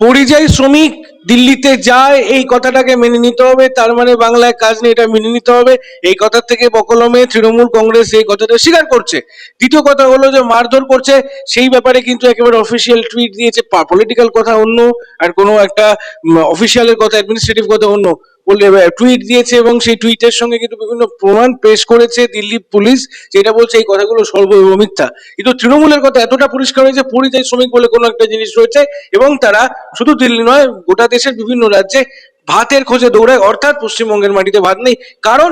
পরিযায়ী শ্রমিক দিল্লিতে যায়, এই কথাটাকে মেনে নিতে হবে। তার মানে বাংলায় কাজ নেই, এটা মেনে নিতে হবে। এই কথার থেকে বকলমে তৃণমূল কংগ্রেস এই কথাটা স্বীকার করছে। দ্বিতীয় কথা হলো যে মারধর করছে, সেই ব্যাপারে কিন্তু একেবারে অফিসিয়াল টুইট দিয়েছে পলিটিক্যাল কথা অন্য, আর কোনো একটা অফিসিয়ালের কথা অ্যাডমিনিস্ট্রেটিভ কথা অন্য। টুইট দিয়েছে এবং সেই টুইটের সঙ্গে কিন্তু বিভিন্ন প্রমাণ পেশ করেছে দিল্লি পুলিশ, যেটা বলছে এই কথাগুলো সর্ব মিথ্যা। কিন্তু তৃণমূলের কথা এতটা পরিষ্কার হয়েছে পরিযায়ী শ্রমিক বলে কোনো একটা জিনিস রয়েছে, এবং তারা শুধু দিল্লি নয়, গোটা দেশের বিভিন্ন রাজ্যে ভাতের খোঁজে দৌড়ায়, অর্থাৎ পশ্চিমবঙ্গের মাটিতে ভাত নেই। কারণ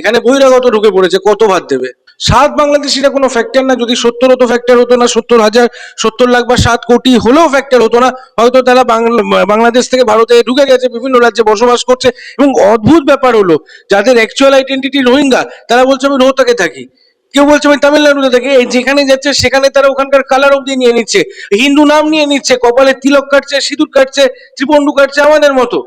এখানে বহিরাগত ঢুকে পড়েছে, কত ভাত দেবে? সাত বাংলাদেশিরা কোনো ফ্যাক্টর না, যদি সত্তর হতো ফ্যাক্টর হতো না, সত্তর হাজার, সত্তর লাখ বা সাত কোটি হলেও ফ্যাক্টর হতো না, হয়তো তারা বাংলা, বাংলাদেশ থেকে ভারতে ঢুকে গেছে, বিভিন্ন রাজ্যে বসবাস করছে এবং অদ্ভুত ব্যাপার হলো, যাদের অ্যাকচুয়াল আইডেন্টিটি রোহিঙ্গা, তারা বলছে, আমি রোহতাকে থাকি। কেউ বলছে, আমি তামিলনাড়ুতে থাকি। এই যেখানে যাচ্ছে, সেখানে তারা ওখানকার কালার অব্দি নিয়ে নিচ্ছে, হিন্দু নাম নিয়ে নিচ্ছে, কপালে তিলক কাটছে, সিঁদুর কাটছে, ত্রিপন্ডু কাটছে আমাদের মতো।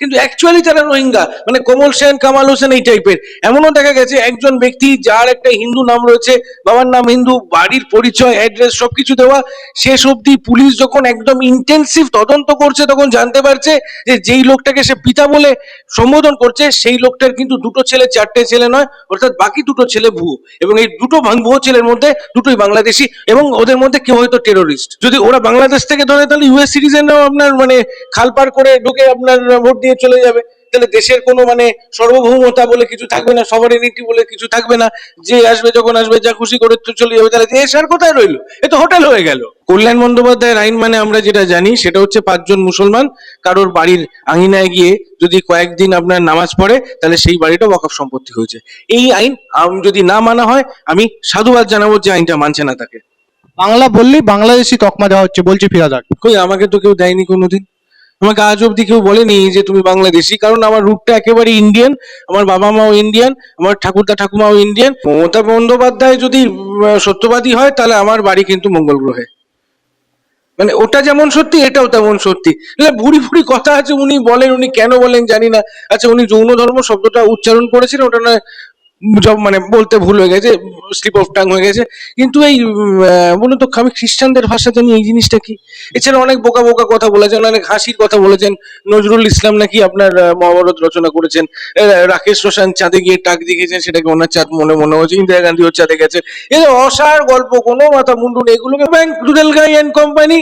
কিন্তু অ্যাকচুয়ালি তারা রোহিঙ্গা মানে কমল সেন, কামাল হোসেন এই টাইপের এমনও দেখা গেছে একজন ব্যক্তি যার একটা হিন্দু নাম রয়েছে, বাবার নাম হিন্দু, বাড়ির পরিচয় অ্যাড্রেস সবকিছু দেওয়া, শেষ অবধি পুলিশ যখন একদম ইন্টেন্সিভ তদন্ত করছে তখন জানতে পারছে যে যেই লোকটাকে সে পিতা বলে সম্বোধন করছে, সেই লোকটার কিন্তু দুটো ছেলে, চারটে ছেলে নয়, অর্থাৎ বাকি দুটো ছেলে ভুয়ো। এবং এই দুটো ভুয়ো ছেলের মধ্যে দুটোই বাংলাদেশি এবং ওদের মধ্যে কেউ হয়তো টেরোরিস্ট যদি ওরা বাংলাদেশ থেকে ধরে তাহলে ইউএস সিটিজেনরাও আপনার মানে খাল পার করে ঢুকে আপনার ভোট দিয়ে চলে যাবে। তাহলে দেশের কোনো মানে সার্বভৌমতা বলে কিছু থাকবে না সভারেনিটি বলে কিছু থাকবে না। যে আসবে যখন আসবে যা খুশি করে তো চলে যাবে। তাহলে দেশ আর কোথায় রইল? এ তো হোটেল হয়ে গেল। কল্যাণ বন্দ্যোপাধ্যায়ের আইন মানে আমরা যেটা জানি সেটা হচ্ছে পাঁচজন মুসলমান। কারোর বাড়ির আঙিনায় গিয়ে যদি কয়েকদিন আপনার নামাজ পড়ে তাহলে সেই বাড়িটা ওয়াকফ সম্পত্তি হয়েছে। এই আইন যদি না মানা হয় আমি সাধুবাদ জানাব যে আইনটা মানছে না তাকে। বাংলা বললেই বাংলাদেশি তকমা দেওয়া হচ্ছে বলছি ফিরাদ কই আমাকে তো কেউ দেয়নি কোনোদিন? আমাকে আজ অব্দি কেউ বলেনি যে তুমি বাংলাদেশি কারণ আমার রুটটা একেবারে ইন্ডিয়ান আমার বাবা মাও ইন্ডিয়ান আমার ঠাকুরদা ঠাকুমাও ইন্ডিয়ান মমতা বন্দ্যোপাধ্যায় যদি সত্যবাদী হয় তাহলে আমার বাড়ি কিন্তু মঙ্গল গ্রহে। মানে ওটা যেমন সত্যি এটাও তেমন সত্যি। না, ভুরি ভুরি কথা আছে উনি বলেন উনি কেন বলেন জানি না। আচ্ছা উনি যৌন ধর্ম শব্দটা উচ্চারণ করেছিলেন ওটা সব মানে বলতে ভুল হয়ে গেছে স্লিপ অফ টাং হয়ে গেছে। কিন্তু এই বলুন তো, আমি খ্রিস্টানদের ভাষা জানি এই জিনিসটা কি? এছাড়া অনেক বোকা বোকা কথা বলেছেন, অনেক হাসির কথা বলেছেন। নজরুল ইসলাম নাকি আপনার মহাভারত রচনা করেছেন। রাকেশ রোশন চাঁদে গিয়ে টাক দিয়েছেন, সেটাকে ওনার চাঁদ মনে মনে হয়েছে। ইন্দিরা গান্ধীও চাঁদে গেছে। এই অসার গল্প, কোনো মাথা মুন্ডু এগুলোকে ব্যাংক দুদেল গাই অ্যান্ড কোম্পানি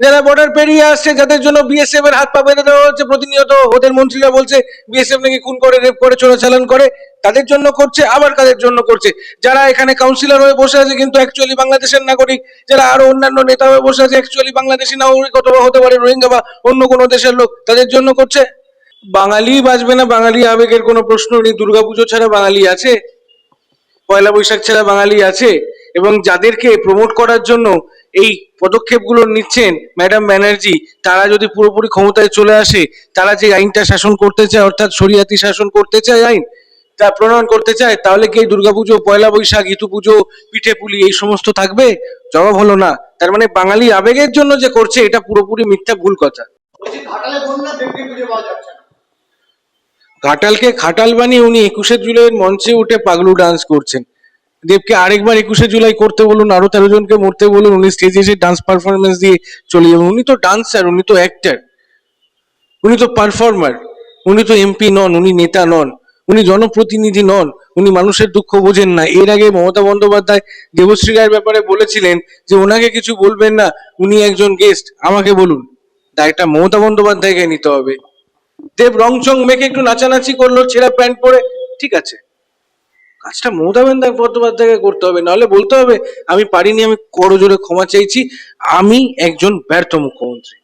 যারা বর্ডার পেরিয়ে আসছে, যাদের জন্য বিএসএফ এর হাত পা বেঁধে দেওয়া হচ্ছে, প্রতিনিয়ত ওদের মন্ত্রীরা বলছে বিএসএফ নাকি খুন করে রেপ করে, চোরাচালান করে। তাদের জন্য করছে, আবার কাদের জন্য করছে? যারা এখানে কাউন্সিলর হয়ে বসে আছে, কিন্তু অ্যাকচুয়ালি বাংলাদেশের নাগরিক, যারা আরও অন্যান্য নেতা হয়ে বসে আছে অ্যাকচুয়ালি বাংলাদেশি নাগরিক অথবা হতে পারে রোহিঙ্গা বা অন্য কোনো দেশের লোক, তাদের জন্য করছে। বাঙালি বাঁচবে না, বাঙালি আবেগের কোনো প্রশ্ন নেই, দুর্গাপুজো ছাড়া বাঙালি আছে, পয়লা বৈশাখ ছাড়া বাঙালি আছে, এবং যাদেরকে প্রমোট করার জন্য এই পদক্ষেপগুলো নিচ্ছেন ম্যাডাম ব্যানার্জি তারা যদি পুরোপুরি ক্ষমতায় চলে আসে তারা যে আইনটা শাসন করতে চায় অর্থাৎ শরিয়াতি শাসন করতে চায় আইন তা প্রণয়ন করতে চায় তাহলে কি এই দুর্গাপুজো পয়লা বৈশাখ ইতু পুজো পিঠে পুলি এই সমস্ত থাকবে? জবাব হলো না। তার মানে বাঙালি আবেগের জন্য যে করছে এটা পুরোপুরি মিথ্যা ভুল কথা। ঘাটালকে খাটাল বানিয়ে উনি একুশে জুলাইয়ের মঞ্চে উঠে পাগলু ডান্স করছেন। দেবকে আরেকবার একুশে জুলাই করতে বলুন, আরও তেরো জনকে মরতে বলুন, উনি স্টেজে এসে ডান্স পারফরমেন্স দিয়ে চলে যাবেন। উনি তো ডান্সার উনি তো অ্যাক্টার উনি তো পারফর্মার উনি তো এমপি নন, উনি নেতা নন, উনি জনপ্রতিনিধি নন, উনি মানুষের দুঃখ বোঝেন না। এর আগে মমতা বন্দ্যোপাধ্যায় দেবশ্রী রায়ের ব্যাপারে বলেছিলেন যে, ওনাকে কিছু বলবেন না, উনি একজন গেস্ট আমাকে বলুন। দায়টা মমতা বন্দ্যোপাধ্যায়কে নিতে হবে। দেব রংচং মেখে একটু নাচানাচি করল, ছেঁড়া প্যান্ট পরে, ঠিক আছে। কাজটা মমতা বন্দ্যোপাধ্যায় বন্দ্যোপাধ্যায়কে করতে হবে। নাহলে বলতে হবে, আমি পারিনি, আমি করজোরে ক্ষমা চাইছি, আমি একজন ব্যর্থ মুখ্যমন্ত্রী।